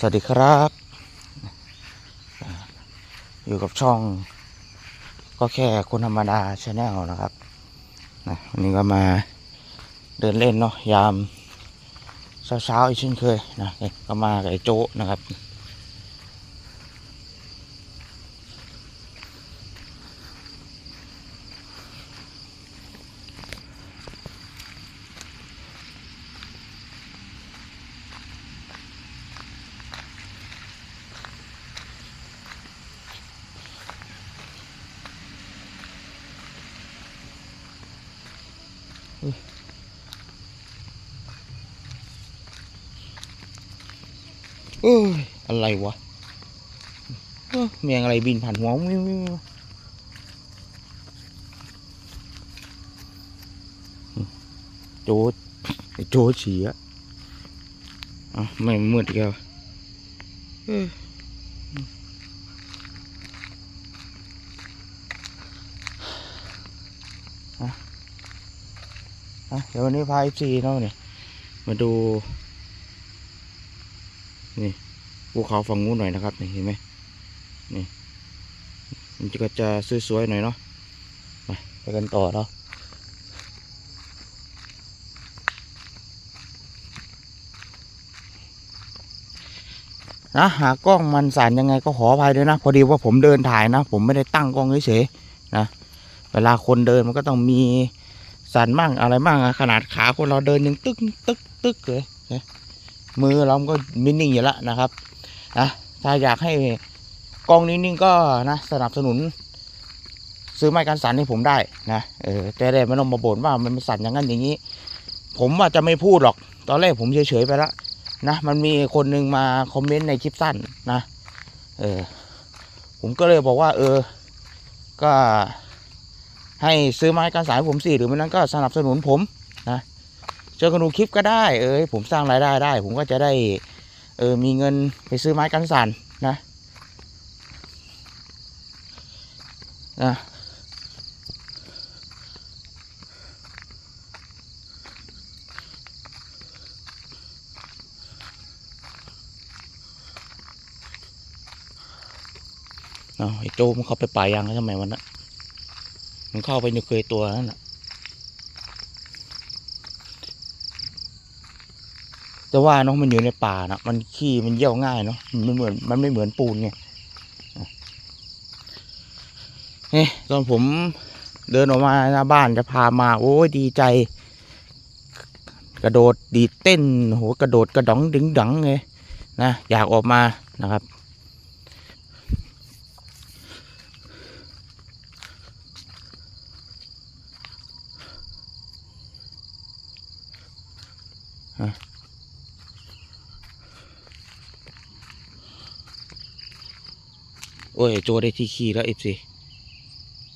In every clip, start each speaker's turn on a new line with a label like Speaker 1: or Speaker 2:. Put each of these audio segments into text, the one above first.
Speaker 1: สวัสดีครับ อยู่กับช่อง ก็แค่คนธรรมดาชาแนลนะครับนะวันนี้ก็มาเดินเล่นเนาะยามเช้าๆอีกเช่นเคยนะก็มากับไอ้โจ๊ะนะครับ เอ้ยอะไรวะเมียงอะไรบินผ่านหัววิววิวโจ้โจดฉี่อะอะไม่มืดอีกแล้วเออะอะ เดี๋ยววันนี้พาไอซีเนาะเนี่ยมาดู นี่ภูเขาฝั่งนู้นหน่อยนะครับนี่เห็นไหมนี่มันก็จะสวยๆหน่อยเนาะไปไปกันต่อเนาะนะหากล้องมันสั่นยังไงก็ขออภัยด้วยนะ พอดีว่าผมเดินถ่ายนะ ผมไม่ได้ตั้งกล้องเฉยๆนะ เวลาคนเดินมันก็ต้องมี สั่นมั่งอะไรมั่งขนาดขาคนเราเดินยังตึกตึกตึกเลยมือเราก็มินิ่งอยู่แล้วนะครับนะถ้าอยากให้กล้องนิ่งๆก็นะสนับสนุน ซื้อไม้กันสั่นให้ผมได้นะเออแต่ได้ไม่ต้องมาบ่นว่ามันสั่นอย่างนั้นอย่างนี้ ผมว่าจะไม่พูดหรอก ตอนแรกผมเฉยๆไปแล้วนะมันมีคนหนึ่งมาคอมเมนต์ในคลิปสั้นนะเออผมก็เลยบอกว่า เออ ก็ ให้ซื้อไม้กันสายผมสิหรือไม่นั้นก็สนับสนุนผมนะเจอกันดูคลิปก็ได้เออผมสร้างรายได้ได้ ผมก็จะได้เออมีเงินไปซื้อไม้กันสั่นนะนะเอาไอ้โจมันเขาไปป่ายางแล้วทำไมวันนั้น มันเข้าไปในเคยตัวนั่นแหละแต่ว่าเนาะมันอยู่ในป่านะมันขี้มันเยี่ยวง่ายเนาะมันไม่เหมือนมันไม่เหมือนปูนไงอะเฮ้ตอนผมเดินออกมาหน้าบ้านจะพามา โอ้ยดีใจ กระโดดดีเต้นโหกระโดดกระดองดึงดังเลยนะอยากออกมานะครับ โอ้ยโจได้ที่ขี่แล้วเอฟซี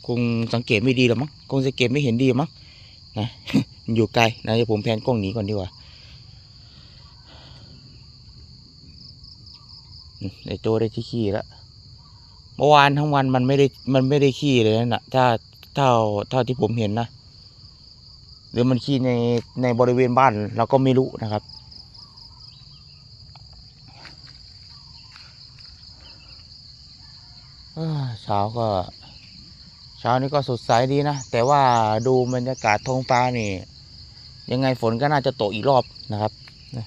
Speaker 1: คงสังเกตไม่ดีหรอมั้งคงสังเกตไม่เห็นดีมั้งนะมันอยู่ไกลนะเดี๋ยวผมแพนกล้องหนีก่อนดีกว่าไอ้โจได้ที่ขี่แล้วเมื่อวานทั้งวันมันไม่ได้มันไม่ได้ขี่เลยนะถ้าเท่าเท่าที่ผมเห็นนะหรือมันขี่ในในบริเวณบ้านเราก็ไม่รู้นะครับ เช้าก็ เช้านี้ก็สดใสดีนะ แต่ว่าดูบรรยากาศท้องฟ้านี่ ยังไงฝนก็น่าจะตกอีกรอบนะครับนะ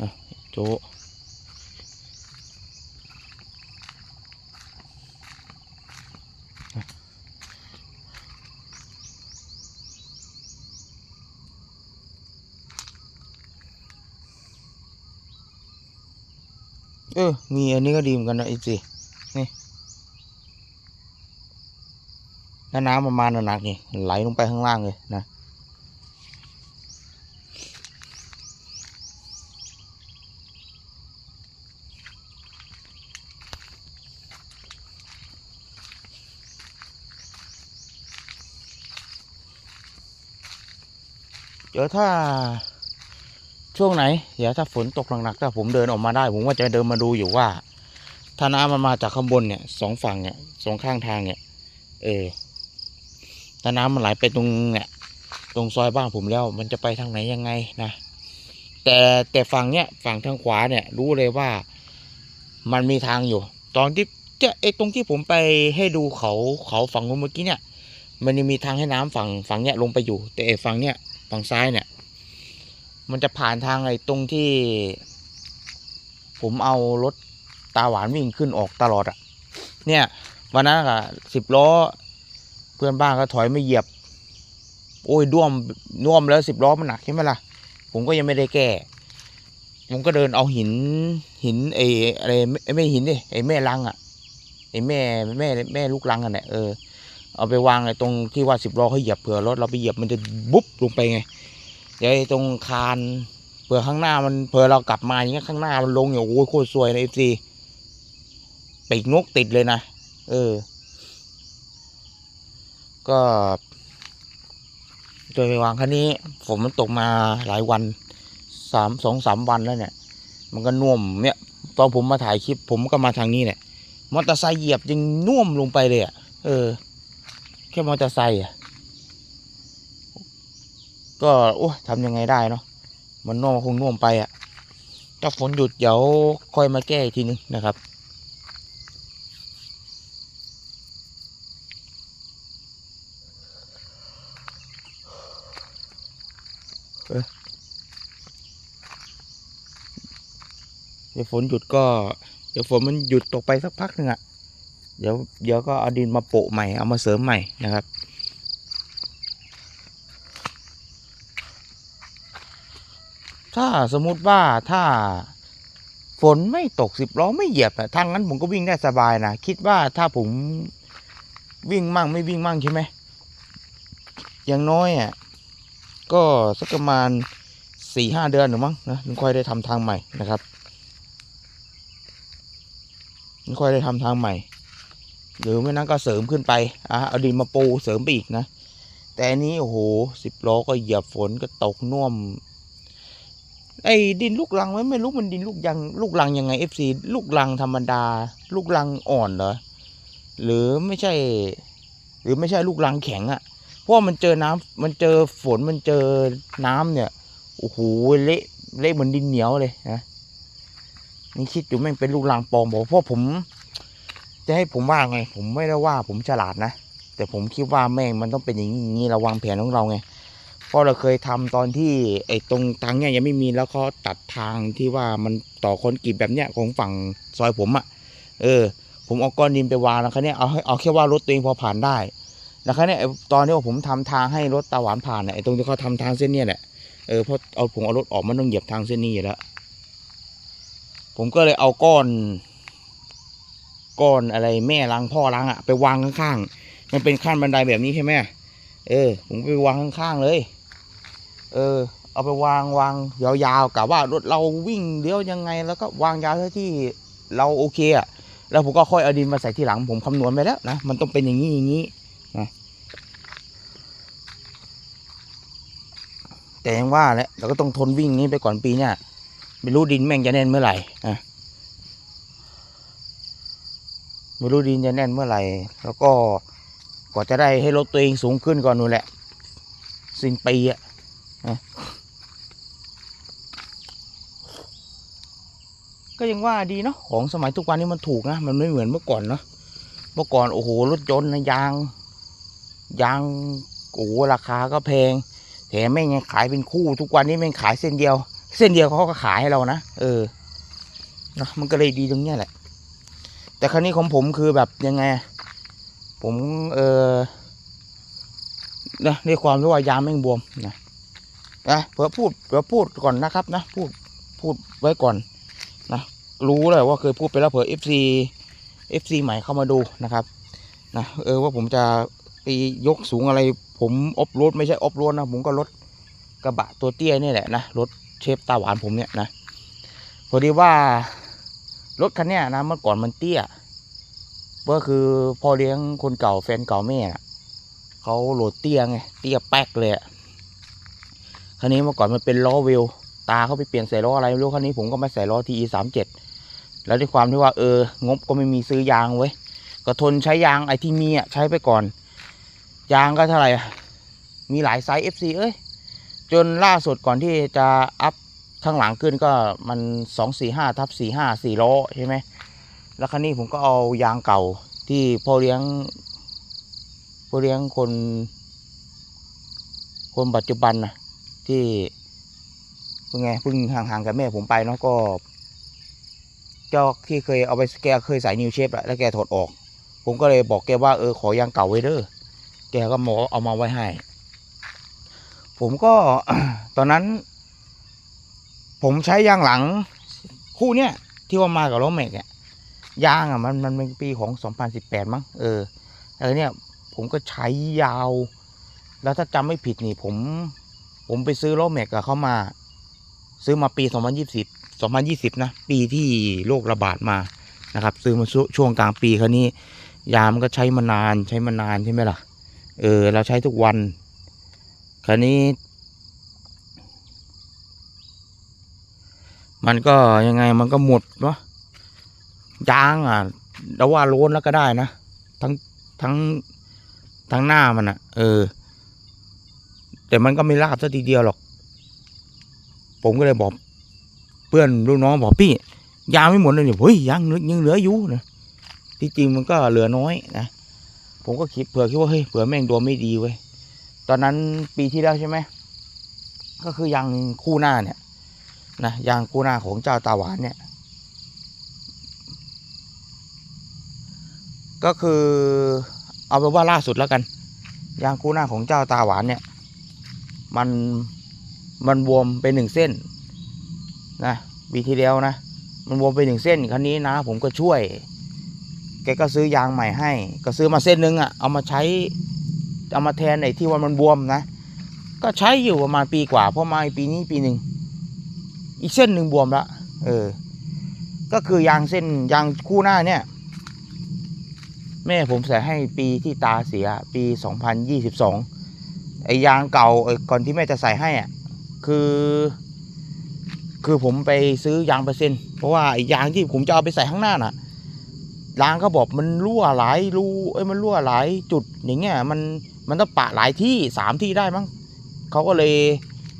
Speaker 1: อะโจะ อ มีอันนี้ก็ดีเหมือนกันนะไอ้สินี่ถ้าน้ำประมาณหนักๆนี่ไหลลงไปข้างล่างเลยนะเดี๋ยวถ้า ช่วงไหน เดี๋ยวถ้าฝนตกหนักๆถ้าผมเดินออกมาได้ ผมว่าจะเดินมาดูอยู่ว่าถ้าน้ำมันมาจากข้างบนเนี่ยสองฝั่งเนี่ยสองข้างทางเนี่ย เออถ้าน้ำมันไหลไปตรงเนี่ยตรงซอยบ้านผมแล้ว มันจะไปทางไหนยังไงนะแต่แต่ฝั่งเนี้ยฝั่งทางขวาเนี่ย รู้เลยว่ามันมีทางอยู่ ตอนที่จะไอตรงที่ผมไปให้ดูเขาเขาฝั่งนู้นเมื่อกี้เนี่ย มันยังมีทางให้น้ำฝั่งฝั่งเนี้ยลงไปอยู่ แต่ไอฝั่งเนี้ยฝั่งซ้ายเนี่ย มันจะผ่านทางไอ้ตรงที่ ผมเอารถตาหวานวิ่งขึ้นออกตลอดอะเนี่ย วันนั้นอะสิบล้อ เพื่อนบ้านก็ถอยไม่เหยียบ โอ้ยด้วมน่วมแล้วสิบล้อมันหนักใช่ไหมล่ะ ผมก็ยังไม่ได้แก้ผมก็เดินเอาหินหินไอ้อะไรไม่ไม่หินดิไอ้แม่ลังอะไอ้แม่แม่แม่ลูกลังอะเนี่ยเออเอาไปวางไอ้ตรงที่ว่าสิบล้อเขาเหยียบเผื่อรถเราไปเหยียบมันจะบุ๊บลงไปไง เดี๋ยวตรงคานเผื่อข้างหน้ามันเผื่อเรากลับมาอย่างเงี้ยข้างหน้ามันลงอย่างโอ้ยโคตรสวยนะเอฟซีปีกนกติดเลยนะ เออ ก็โดยไปวางคันนี้ฝนมันตกมาหลายวันสามสองสามวันแล้วเนี่ย มันก็น่วมเนี่ย ตอนผมมาถ่ายคลิป ผมก็มาทางนี้แหละมอเตอร์ไซค์เหยียบยังน่วมลงไปเลยอะเออ แค่มอเตอร์ไซค์อะ ก็โอ้ทำยังไงได้เนาะมันน่วมคงน่วมไปอะ่ะถ้าฝนหยุดเดี๋ยวค่อยมาแก้อีกทีนึงนะครับเอ้ยเดี๋ยวฝนหยุดก็ เดี๋ยวฝนมันหยุดตกไปสักพักหนึ่งอะ่ะ เดี๋ยวเดี๋ยวก็เอาดินมาโปะใหม่เอามาเสริมใหม่นะครับ ถ้าสมมติว่าถ้าฝนไม่ตกสิบล้อไม่เหยียบอะทางนั้นผมก็วิ่งได้สบายนะคิดว่าถ้าผมวิ่งมั่งไม่วิ่งมั่งใช่ไหมอย่างน้อยอะก็สักประมาณสี่ห้าเดือนหรือมั้งนะถึงค่อยได้ทำทางใหม่นะครับถึงค่อยได้ทำทางใหม่ หรือไม่นั้นก็เสริมขึ้นไปอะเอาดินมาปูเสริมไปอีกนะ แต่อันนี้โอ้โหสิบล้อก็เหยียบฝนก็ตกน่วม ไอ้ดินลูกรังไว้ไม่รู้มันดินลูกยังลูกรังยังไงเอฟซีลูกรังธรรมดา ลูกรังอ่อนเหรอหรือไม่ใช่ หรือไม่ใช่ลูกรังแข็งอะ่ะ เพราะมันเจอน้ำมันเจอฝนมันเจอน้ำเนี่ยโอ้โหเละเละเหมือนดินเหนียวเลยนะนี่คิดอยู่แม่งเป็นลูกรังปลอมบอกเพราะผม จะให้ผมว่าไง ผมไม่ได้ว่าผมฉลาดนะแต่ผมคิดว่าแม่งมันต้องเป็นอย่างนี้ราวางแผนของเราไง เพราะเราเคยทำตอนที่ไอ้ตรงทางเนี้ยยังไม่มีแล้วเขาตัดทางที่ว่ามันต่อคนกรีตแบบเนี้ยของฝั่งซอยผมอะ่ะ เออ ผมเอาก้อนดินไปวางแล้วคันนี้ยเอาเอาแค่ว่ารถตัวเองพอผ่านได้แล้วคันนี้ยตอนที่ผมทำทางให้รถตาหวานผ่านไอ้ตรงที่เขาทำทางเส้นเนี้ยแหละเออเพราะเอาผมเอารถออกมันต้องเหยียบทางเส้นนี้อยู่แล้วผมก็เลยเอาก้อน ก้อนอะไรแม่รังพ่อรังอะ่ะไปวางข้างๆมันเป็นขั้นบันไดแบบนี้ใช่ไหมเออ ผมไปวางข้างๆเลย เออ เอาไปวางวางยาวๆกะว่ารถเราวิ่งเลี้ยวยังไง แล้วก็วางยาวเท่าที่เราโอเคอะแล้วผมก็ค่อยเอาดินมาใส่ที่หลังผมคำนวณไปแล้วนะมันต้องเป็นอย่างนี้อย่างนี้นะแต่ยังว่าแหละเราก็ต้องทนวิ่งนี้ไปก่อนปีเนี่ยไม่รู้ดินแม่งจะแน่นเมื่อไหร่นะไม่รู้ดินจะแน่นเมื่อไหร่ แล้วก็กว่าจะได้ให้รถตัวเองสูงขึ้นก่อนนู่นแหละ สิ้นปีอะ ก็ยังว่าดีเนาะของสมัยทุกวันนี้มันถูกนะ มันไม่เหมือนเมื่อก่อนเนาะเมื่อก่อนโอ้โหรถยนต์นะยาง ยางโอ้โหราคาก็แพงแถมแม่งยังขายเป็นคู่ทุกวันนี้แม่งขายเส้นเดียว เส้นเดียวเขาก็ขายให้เรานะเออเนอะมันก็เลยดีตรงเนี้ยแหละ แต่ครั้นี้ของผมคือแบบยังไง ผมเออนะในความที่ว่ายางแม่งบวมนะ นะเพื่อพูดเพื่อพูดก่อนนะครับนะพูดพูดไว้ก่อนนะรู้เลยว่าเคยพูดไปแล้วเผื่อ FC FC ใหม่เข้ามาดูนะครับนะเออว่าผมจะไปยกสูงอะไร ผมออฟโรดไม่ใช่ออฟโรดนะผมก็รถกระบะตัวเตี้ยนี่แหละนะรถเชฟตาหวานผมเนี่ยนะพอดีว่ารถคันเนี้ยนะเมื่อก่อนมันเตี้ยก็คือพ่อเลี้ยงคนเก่าแฟนเก่าแม่นะเขาโหลดเตี้ยไงเตี้ยแป๊กเลยอะ คันนี้เมื่อก่อนมันเป็นล้อเวลตาเขาไปเปลี่ยนใส่ล้ออะไรไม่รู้คันนี้ผมก็มาใส่ล้อทีสามเจ็ดแล้วด้วยความที่ว่าเอองบก็ไม่มีซื้อยางเว้ก็ทนใช้ยางไอ้ที่มีอะใช้ไปก่อน ยางก็เท่าไหร่อะมีหลายไซส์ FC เอ้ยจนล่าสุดก่อนที่จะอัพข้างหลังขึ้นก็มันสองสี่ห้าทับสี่ห้าสี่ล้อใช่ไหมแล้วครั้นี้ผมก็เอายางเก่าที่พ่อเลี้ยงพ่อเลี้ยงคน คนปัจจุบันนะ ที่เป็นไงเพิ่งห่างๆกับแม่ผมไปเนาะก็เจ้าที่เคยเอาไปแกเคยใส่นิวเชฟแล้วแกถอดออก ผมก็เลยบอกแกว่าเออขอยางเก่าไว้เด้อแกก็หมอเอามาไว้ให้ ผมก็ตอนนั้น ผมใช้ยางหลัง คู่เนี้ยที่ว่ามากับรถเมกเนี่ยยางอะมันมันเป็นปีของ 2018 มั้งเออเออเนี่ย ผมก็ใช้ยาว แล้วถ้าจำไม่ผิดนี่ผม ผมไปซื้อรถเมกกับเขามา ซื้อมาปี 2020 2020 นะ ปีที่โรคระบาดมานะครับ ซื้อมาช่วงกลางปีคราวนี้ ยามันก็ใช้มานานใช้มานานใช่ไหมล่ะ เออ เราใช้ทุกวัน คราวนี้ มันก็ยังไงมันก็หมดเนาะยางอะเราว่าโลนแล้วก็ได้นะ ทั้งทั้งทั้งหน้ามันอะ เออ แต่มันก็ไม่ราบซะทีเดียวหรอก ผมก็เลยบอก เพื่อนลูกน้องบอกพี่ ยางไม่หมดเลยเนี่ยเฮ้ยยางยังเหลืออยู่นะที่จริงมันก็เหลือน้อยนะผมก็คิดเผื่อคิดว่าเฮ้ยเผื่อแม่งดวงไม่ดีเว้ยตอนนั้นปีที่แล้วใช่ไหมก็คือยางคู่หน้าเนี่ยนะยางคู่หน้าของเจ้าตาหวานเนี่ย ก็คือเอาเป็นว่าล่าสุดแล้วกัน ยางคู่หน้าของเจ้าตาหวานเนี่ย มันมันบวมไปหนึ่งเส้นนะปีที่แล้วนะ มันบวมไปหนึ่งเส้นคันนี้นะ ผมก็ช่วย แกก็ซื้อยางใหม่ให้ ก็ซื้อมาเส้นหนึงอะ่ะเอามาใช้เอามาแทนไอ้ที่ว่ามันบวมนะ ก็ใช้อยู่ประมาณปีกว่าเพราะมาปีนี้ปีหนึ่งอีกเส้นหนึ่งบวมละเออ ก็คือยางเส้นยางคู่หน้าเนี่ย แม่ผมใส่ให้ปีที่ตาเสียปี 2022 ไอ้ยางเก่าไอก่อนที่แม่จะใส่ให้อะคือ คือผมไปซื้อยางเปอร์เซ็นต์เพราะว่าไอ้ยางที่ผมจะเอาไปใส่ข้างหน้าน่ะยางเขาบอกมันรั่วหลายรูเอ้ยมันรั่วหลายจุดอย่างเงี้ยมันมันต้องปะหลายที่สามที่ได้มั้งเขาก็เลย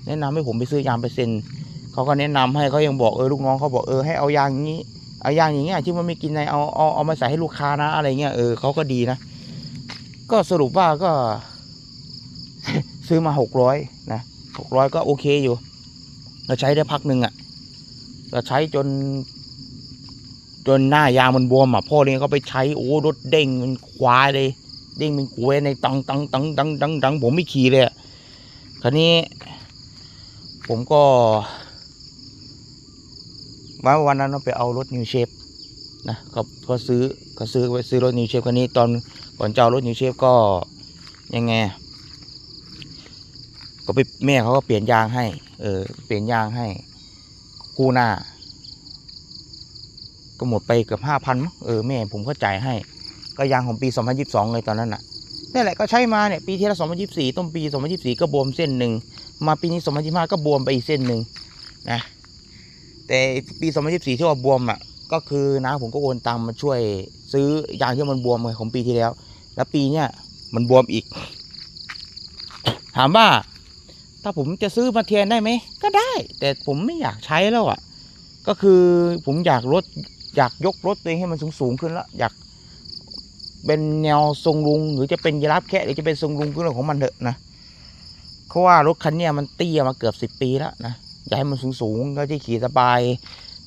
Speaker 1: แนะนำให้ผมไปซื้อยางเปอร์เซ็นต์เขาก็แนะนำให้เขายังบอกเออลูกน้องเขาบอกเออให้เอายางอย่างนี้เอายางอย่างเงี้ยที่มันไม่กินในเอาเอาเอามาใส่ให้ลูกค้านะอะไรเงี้ยเออเขาก็ดีนะ ก็สรุปว่าก็ ซื้อมาหกร้อยนะหกร้อยก็โอเคอยู่ เราใช้ได้พักหนึ่งอะ่ะ เราใช้จน จนหน้ายางมันบวมอะพ่อเลี้ยงเขาไปใช้โอ้รถเด้งมันควายเลยเด้งเป็นกวยในตังตังตังตังตังตังผมไม่ขี่เลยอะคราวนี้ ผมก็ว่าวันนั้นเราไปเอารถนิวเชฟนะก็ก็ซื้อก็ซื้อไปซื้อรถนิวเชฟคันนี้ตอนก่อนจะเอารถนิวเชฟก็ยังไง ก็ไปแม่เขาก็เปลี่ยนยางให้ เออ เปลี่ยนยางให้ คู่หน้า ก็หมดไปเกือบห้าพันมั้งเออแม่ผมก็จ่ายให้ ก็ยางของปี2022เลยตอนนั้นน่ะนี่แหละก็ใช้มาเนี่ยปีที่แล้ว2024ต้นปี2024ก็บวมเส้นหนึ่งมาปีนี้2025ก็บวมไปอีกเส้นหนึ่งนะแต่ปี2024ที่ว่าบวมอะก็คือน้าผมก็โอนตังมาช่วยซื้อยางที่มันบวมไงของปีที่แล้ว แล้วปีเนี้ยมันบวมอีก ถามว่า ถ้าผมจะซื้อมาแทนได้ไหม ก็ได้ แต่ผมไม่อยากใช้แล้วอะ ก็คือผมอยากลดอยากยกรถตัวเองให้มันสูงสูงๆขึ้นแล้ว อยากเป็นแนวทรงลุง หรือจะเป็นยีราฟแค่หรือจะเป็นทรงลุงก็เรื่องของมันเถอะนะเพราะว่ารถคันนี้มันเตี้ยมาเกือบสิบปีแล้วนะอยากให้มันสูงสูงๆก็จะขี่สบาย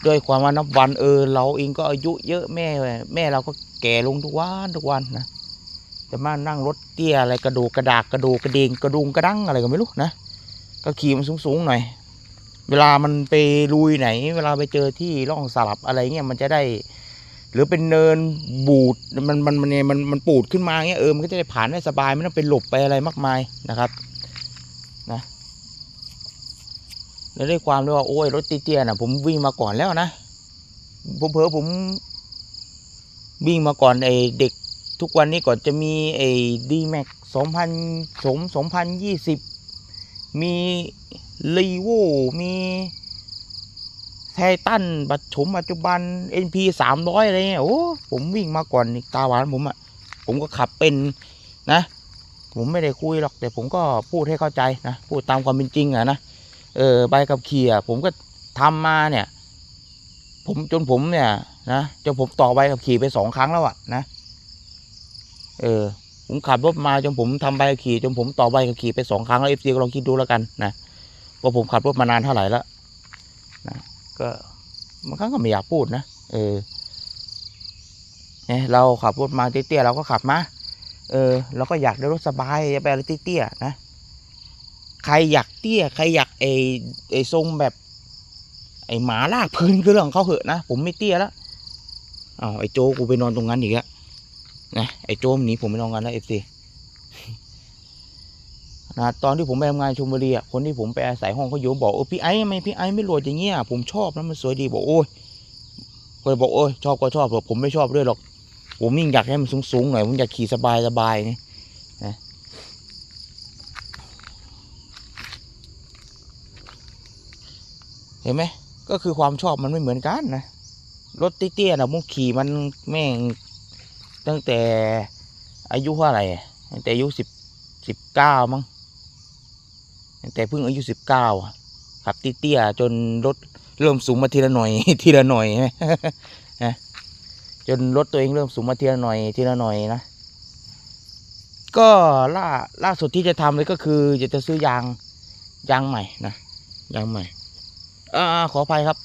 Speaker 1: ด้วยความว่านับวันเออเราเองก็อายุเยอะแม่ แม่เราก็แก่ลงทุกวันทุกวันนะจะมานั่งรถเตี้ยอะไรกระดูกกระดากกระดูกกระเดงกระดุงกระดังอะไรก็ไม่รู้นะ ก็ขี่มันสูงๆหน่อย เวลามันไปลุยไหน เวลาไปเจอที่ร่องสลับอะไรเงี้ยมันจะได้ หรือเป็นเนินบูดมันมันมันเนี่ยมันมันปูดขึ้นมาเงี้ยเออมันก็จะได้ผ่านได้สบายไม่ต้องไปหลบไปอะไรมากมายนะครับนะแล้วด้วยความที่ว่าโอ้ยรถเตี้ยๆนะผมวิ่งมาก่อนแล้วนะผมเผลอผมวิ่งมาก่อนไอเด็กทุกวันนี้ก่อนจะมีไอ้ดีแม็กสองพันสมสองพันยี่สิบ มีรีโวมีตันบัตรชมปัจจุบัน NP สามร้อยอะไรเงี้ยโอ้ผมวิ่งมาก่อนตาหวานผมอะผมก็ขับเป็นนะ ผมไม่ได้คุยหรอก แต่ผมก็พูดให้เข้าใจนะ พูดตามความเป็นจริงอะนะเออใบขับขี่ผมก็ทำมาเนี่ย ผมจนผมเนี่ยนะจนผมต่อใบขับขี่ไปสองครั้งแล้วอะนะเออ ผมขับรถมาจนผมทำใบขี่จนผมต่อใบขับขี่ไปสองครั้งแล้วเอฟซีก็ลองคิดดูแล้วกันนะว่าผมขับรถมานานเท่าไหร่แล้วนะก็บางครั้งก็ไม่อยากพูดนะเออเนี่ยเราขับรถมาเตี้ยๆเราก็ขับมาเออเราก็อยากได้รถสบายอย่าไปอะไรเตี้ยๆนะใครอยากเตี้ยใครอยากไอไอทรงแบบ ไอหมาลากพื้นคือเรื่องเขาเหอะนะผมไม่เตี้ยแล้วอ้าวไอโจกูไปนอนตรงนั้นอีกแล้ว นะไอ้โจมหนีผมไปนอนกันแล้วเอฟซีนะตอนที่ผมไปทำงานชลบุรีอะคนที่ผมไปอาศัยห้องเขาอยู่บอกโอ้พี่ไอ้ทำไมพี่ไอ้ไม่โหลดอย่างเงี้ยผมชอบนะมันสวยดีบอกโอ้ยก็เลยบอกโอ้ยชอบก็ชอบหรอกผมไม่ชอบด้วยหรอกผมยิ่งอยากให้มันสูงๆหน่อยผมอยากขี่สบายสบายๆนี่นะเห็นไหมก็คือความชอบมันไม่เหมือนกันนะรถเตี้ยๆนะมุกขี่มันแม่ง ตั้งแต่อายุเท่าไรตั้งแต่อายุสิบสิบเก้ามั้งตั้งแต่เพิ่งอายุสิบเก้าขับเตี้ยๆจนรถเริ่มสูงมาทีละหน่อย ทีละหน่อยใช่ไหมนะจนรถตัวเองเริ่มสูงมาทีละหน่อย ทีละหน่อยนะก็ล่าล่าสุดที่จะทำเลยก็คือจะจะซื้อยางยางใหม่นะยางใหม่อ่าขออภัยครับ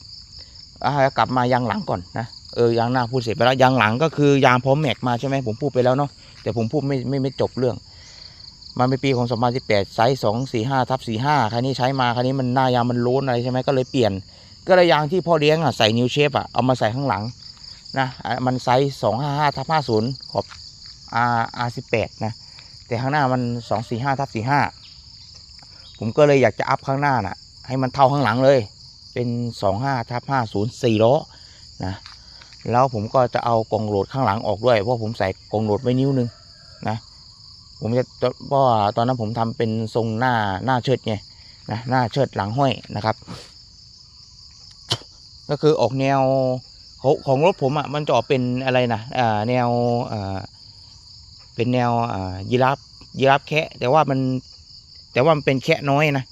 Speaker 1: อ่ากลับมายางหลังก่อนนะ เออยางหน้าพูดเสร็จไปแล้วยางหลังก็คือยางพร้อมแม็กมาใช่ไหมผมพูดไปแล้วเนาะแต่ผมพูดไม่ไม่ไม่จบเรื่อง มันเป็นปีของ2018ไซส์245ทับ45คันนี้ใช้มาคันนี้มันหน้ายางมันโล้นอะไรใช่ไหมก็เลยเปลี่ยน ก็เลยยางที่พ่อเลี้ยงอะใส่นิวเชฟอะเอามาใส่ข้างหลังนะมันไซส์255ทับ50ขอบ R R18 นะแต่ข้างหน้ามัน 245ทับ45 ผมก็เลยอยากจะอัพข้างหน้าน่ะให้มันเท่าข้างหลังเลยเป็น 25ทับ50 4ล้อนะ แล้วผมก็จะเอากล่องโหลดข้างหลังออกด้วย เพราะผมใส่กล่องโหลดไว้นิ้วหนึงนะผมจะเพราะว่าตอนนั้นผมทำเป็นทรงหน้าหน้าเชิดไงนะหน้าเชิดหลังห้อยนะครับ ก็คือออกแนวของของรถผมอะมันจะออกเป็นอะไรนะอ่าแนวอ่าเป็นแนวอ่ายีราฟยีราฟแคะแต่ว่ามันแต่ว่ามันเป็นแคะน้อยนะ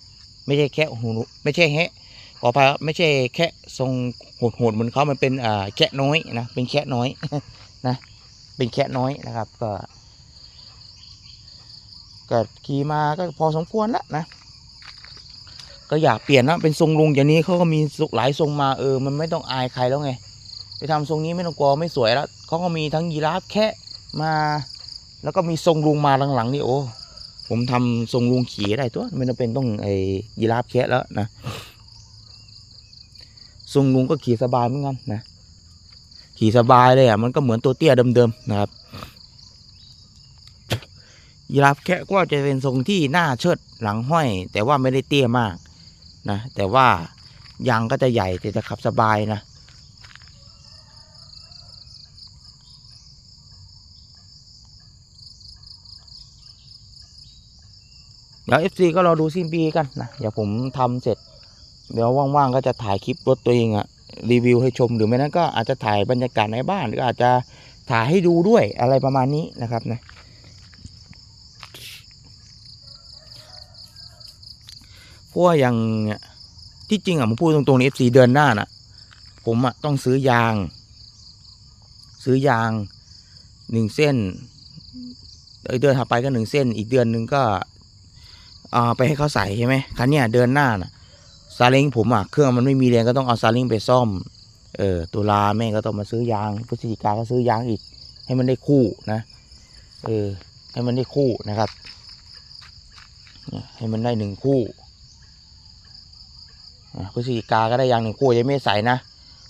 Speaker 1: ไม่ใช่แคะหูไม่ใช่แฮะ ออภัยครับไม่ใช่แค่ทรงโหดๆเหมือนเขามันเป็นอ่าแค่น้อยนะเป็นแค่น้อยนะเป็นแค่น้อยนะครับ ก็ก็ขี่มาก็พอสมควรแล้วนะก็อยากเปลี่ยนนะเป็นทรงลุงอย่างนี้เขาก็มีหลายทรงมาเออ มันไม่ต้องอายใครแล้วไง ไปทำทรงนี้ไม่ต้องกลัวไม่สวยแล้วเขาก็มีทั้งยีราฟแค่มา แล้วก็มีทรงลุงมาหลังๆนี่โอ้ผมทำทรงลุงขี่ได้ตัวไม่ต้องเป็นต้องไอ้ยีราฟแค่แล้วนะ ทรงลุงก็ขี่สบายเหมือนกันนะ ขี่สบายเลยอะมันก็เหมือนตัวเตี้ยเดิมๆนะครับยีราฟแคะก็จะเป็นทรงที่หน้าเชิดหลังห้อย แต่ว่าไม่ได้เตี้ยมากนะแต่ว่ายางก็จะใหญ่แต่จะขับสบายนะเดี๋ยว FC ก็รอดูสิ้นปีกันนะเดี๋ยวผมทำเสร็จ เดี๋ยวว่างๆก็จะถ่ายคลิปรถตัวเองอะรีวิวให้ชมหรือไม่นั้นก็อาจจะถ่ายบรรยากาศในบ้านหรืออาจจะถ่ายให้ดูด้วยอะไรประมาณนี้นะครับนะเพราะว่าอย่างที่จริงอะผมพูดตรงๆใน FC เดือนหน้าน่ะ ผมอะต้องซื้อยาง ซื้อยางหนึ่งเส้นเอ้ยเดือนถัดไปก็หนึ่งเส้น อีกเดือนหนึ่งก็อ่าไปให้เขาใส่ใช่ไหมคันเนี้ยเดือนหน้าน่ะ ซาเล้งผมอะเครื่องมันไม่มีแรงก็ต้องเอาซาเล้งไปซ่อม เออตุลาแม่งก็ต้องมาซื้อยางพฤศจิกาก็ซื้อยางอีก ให้มันได้คู่นะ เออ ให้มันได้คู่นะครับให้มันได้หนึ่งคู่พฤศจิกาก็ได้ยางหนึ่งคู่ยังไม่ใส่นะ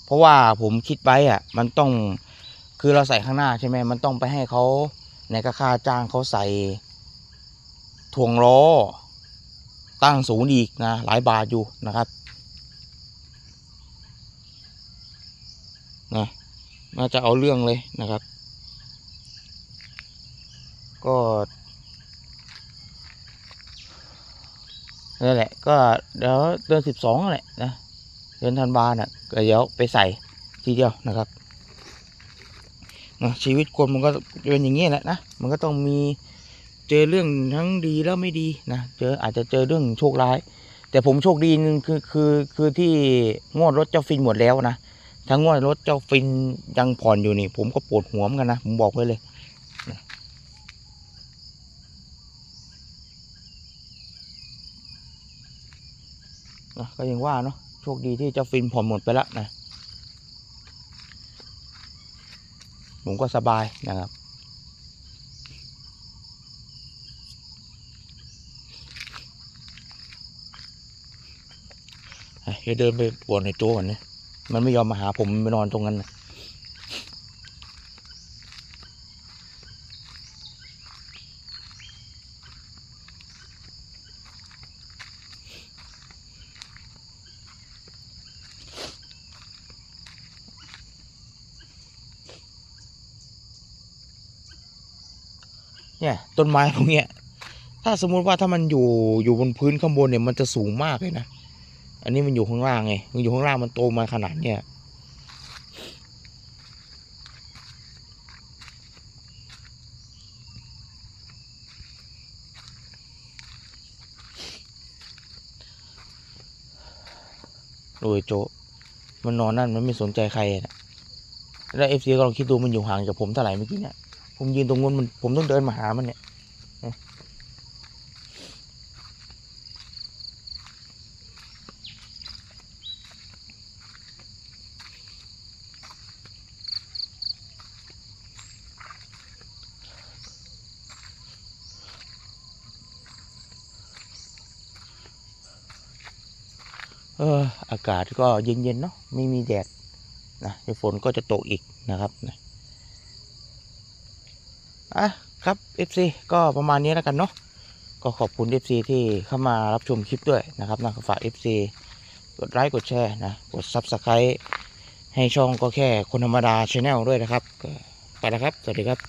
Speaker 1: เพราะว่าผมคิดไว้อะ มันต้องคือเราใส่ข้างหน้าใช่ไหมมันต้องไปให้เขาในกระค่าจ้างเขาใส่ถ่วงล้อ ตั้งศูนย์อีกนะหลายบาทอยู่นะครับนะน่าจะเอาเรื่องเลยนะครับ ก็นั่นแหละก็เดี๋ยวเดือนสิบสองแหละนะดือนธันวาเนี่ยก็เดี๋ยวไปใส่ทีเดียวนะครับนะชีวิตคนมันก็เป็นอย่างนี้แหละนะมันก็ต้องมี เจอเรื่องทั้งดีแล้วไม่ดีนะเจออาจจะเจอเรื่องโชคร้าย แต่ผมโชคดีนึงคือคือคือที่งวดรถเจ้าฟินหมดแล้วนะถ้างวดรถเจ้าฟินยังผ่อนอยู่นี่ ผมก็ปวดหัวเหมือนกันนะผมบอกไว้เลยนะก็ยังว่าเนาะโชคดีที่เจ้าฟินผ่อนหมดไปแล้วนะผมก็สบายนะครับ เฮ้ยเดี๋ยวเดินไปปวดในโจ้ก่อนนะมันไม่ยอมมาหาผมมันไปนอนตรงนั้นนะเนี่ยต้นไม้พวกเนี้ย ถ้าสมมุติว่าถ้ามันอยู่อยู่บนพื้นข้างบนเนี่ยมันจะสูงมากเลยนะ อันนี้มันอยู่ข้างล่างไง มันอยู่ข้างล่างมันโตมาขนาดเนี้ยโดยโจ มันนอนนั่นมันไม่สนใจใครนะแล้วเอฟซีก็ลองคิดดูมันอยู่ห่างจากผมเท่าไหร่เมื่อกี้เนี่ย ผมยืนตรงนู้นมันผมต้องเดินมาหามันเนี่ย อออากาศก็เย็นๆเนาะไม่มีแดดนะเดี๋ยวฝนก็จะตกอีกนะครับนะอะครับ FC ก็ประมาณนี้แล้วกันเนาะก็ขอบคุณ FC ที่เข้ามารับชมคลิปด้วยนะครับนะฝาก FC กดไลค์กดแชร์นะกด Subscribe ให้ช่องก็แค่คนธรรมดาช n แนลด้วยนะครับ ไปแล้วครับ สวัสดีครับ